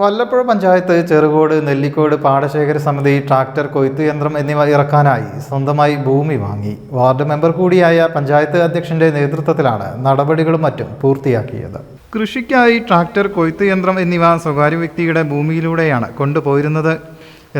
വല്ലപ്പുഴ പഞ്ചായത്ത് ചെറുകോട് നെല്ലിക്കോട് പാടശേഖര സമിതി ട്രാക്ടർ കൊയ്ത്ത് യന്ത്രം എന്നിവ ഇറക്കാനായി സ്വന്തമായി ഭൂമി വാങ്ങി. വാർഡ് മെമ്പർ കൂടിയായ പഞ്ചായത്ത് അധ്യക്ഷന്റെ നേതൃത്വത്തിലാണ് നടപടികളും മറ്റും പൂർത്തിയാക്കിയത്. കൃഷിക്കായി ട്രാക്ടർ കൊയ്ത്ത് യന്ത്രം എന്നിവ സ്വകാര്യ വ്യക്തിയുടെ ഭൂമിയിലൂടെയാണ് കൊണ്ടുപോയിരുന്നത്.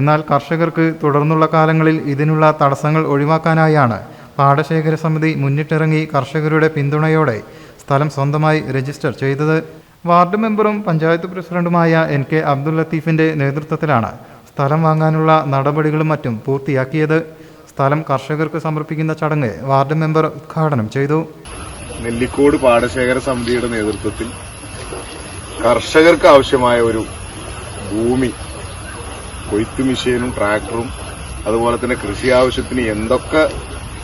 എന്നാൽ കർഷകർക്ക് തുടർന്നുള്ള കാലങ്ങളിൽ ഇതിനുള്ള തടസ്സങ്ങൾ ഒഴിവാക്കാനായാണ് പാടശേഖര സമിതി മുന്നിട്ടിറങ്ങി കർഷകരുടെ പിന്തുണയോടെ സ്ഥലം സ്വന്തമായി രജിസ്റ്റർ ചെയ്തത്. വാർഡ് മെമ്പറും പഞ്ചായത്ത് പ്രസിഡന്റുമായ എൻ കെ അബ്ദുൽ ലത്തീഫിന്റെ നേതൃത്വത്തിലാണ് സ്ഥലം വാങ്ങാനുള്ള നടപടികളും മറ്റും പൂർത്തിയാക്കിയത്. സ്ഥലം കർഷകർക്ക് സമർപ്പിക്കുന്ന ചടങ്ങ് വാർഡ് മെമ്പർ ഉദ്ഘാടനം ചെയ്തു. നെല്ലിക്കോട് പാടശേഖര സമിതിയുടെ നേതൃത്വത്തിൽ കർഷകർക്ക് ആവശ്യമായ ഒരു ഭൂമി കൊയ്ത്ത് മെഷീനും ട്രാക്ടറും അതുപോലെ തന്നെ കൃഷി ആവശ്യത്തിന് എന്തൊക്കെ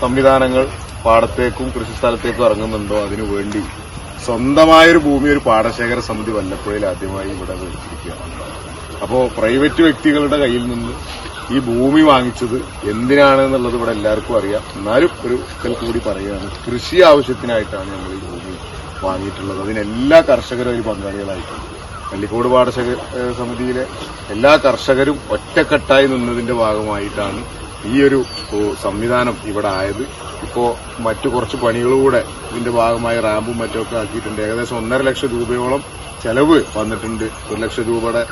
സംവിധാനങ്ങൾ പാടത്തേക്കും കൃഷി സ്ഥലത്തേക്കും ഇറങ്ങുന്നുണ്ടോ അതിനു വേണ്ടി സ്വന്തമായൊരു ഭൂമി ഒരു പാടശേഖര സമിതി വല്ലപ്പുഴയിൽ ആദ്യമായി ഇവിടെ മേടിച്ചിരിക്കുകയാണ് അപ്പോൾ പ്രൈവറ്റ് വ്യക്തികളുടെ കയ്യിൽ നിന്ന് ഈ ഭൂമി വാങ്ങിച്ചത് എന്തിനാണ് എന്നുള്ളത് ഇവിടെ എല്ലാവർക്കും അറിയാം. എന്നാലും ഒരു കൂടി പറയുകയാണ് കൃഷി ആവശ്യത്തിനായിട്ടാണ് നമ്മൾ ഈ ഭൂമി വാങ്ങിയിട്ടുള്ളത്. അതിനെല്ലാ കർഷകരും ഒരു പങ്കാളികളായിട്ടുണ്ട്. പള്ളിക്കോട് പാടശേഖര സമിതിയിലെ എല്ലാ കർഷകരും ഒറ്റക്കെട്ടായി നിന്നതിന്റെ ഭാഗമായിട്ടാണ് ഈ ഒരു സംവിധാനം ഇവിടെ ആയത് ഇപ്പോ മറ്റു കുറച്ച് പണികളൂടെ ഇതിന്റെ ഭാഗമായി റാമ്പും മറ്റുമൊക്കെ ആക്കിയിട്ടുണ്ട്. ഏകദേശം ഒന്നര ലക്ഷം രൂപയോളം ചെലവ് വന്നിട്ടുണ്ട്. ഒരു ലക്ഷം രൂപയുടെ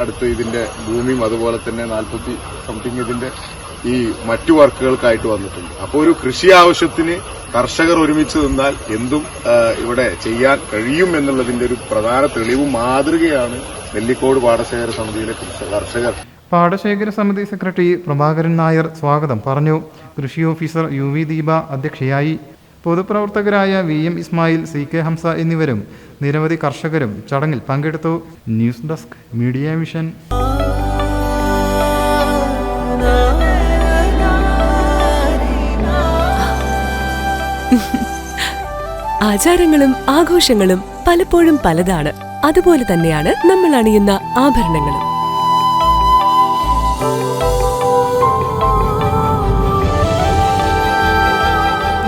അടുത്ത് ഇതിന്റെ ഭൂമിയും അതുപോലെ തന്നെ നാൽപ്പത്തി സംതിങ് ഇതിന്റെ ഈ മറ്റു വർക്കുകൾക്കായിട്ട് വന്നിട്ടുണ്ട്. അപ്പോൾ ഒരു കൃഷി ആവശ്യത്തിന് കർഷകർ ഒരുമിച്ച് നിന്നാൽ എന്തും ഇവിടെ ചെയ്യാൻ കഴിയും എന്നുള്ളതിന്റെ ഒരു പ്രധാന തെളിവും മാതൃകയാണ് നെല്ലിക്കോട് പാടശേഖര സമിതിയിലെ കർഷകർ. പാടശേഖര സമിതി സെക്രട്ടറി പ്രഭാകരൻ നായർ സ്വാഗതം പറഞ്ഞു. കൃഷി ഓഫീസർ യു വി ദീപ അധ്യക്ഷയായി. പൊതുപ്രവർത്തകരായ V M Ismail C K Hamsa എന്നിവരും നിരവധി കർഷകരും ചടങ്ങിൽ പങ്കെടുത്തു. News desk media mission. ആചാരങ്ങളും ആഘോഷങ്ങളും പലപ്പോഴും പലതാണ്. അതുപോലെ തന്നെയാണ് നമ്മൾ അണിയുന്ന ആഭരണങ്ങളും.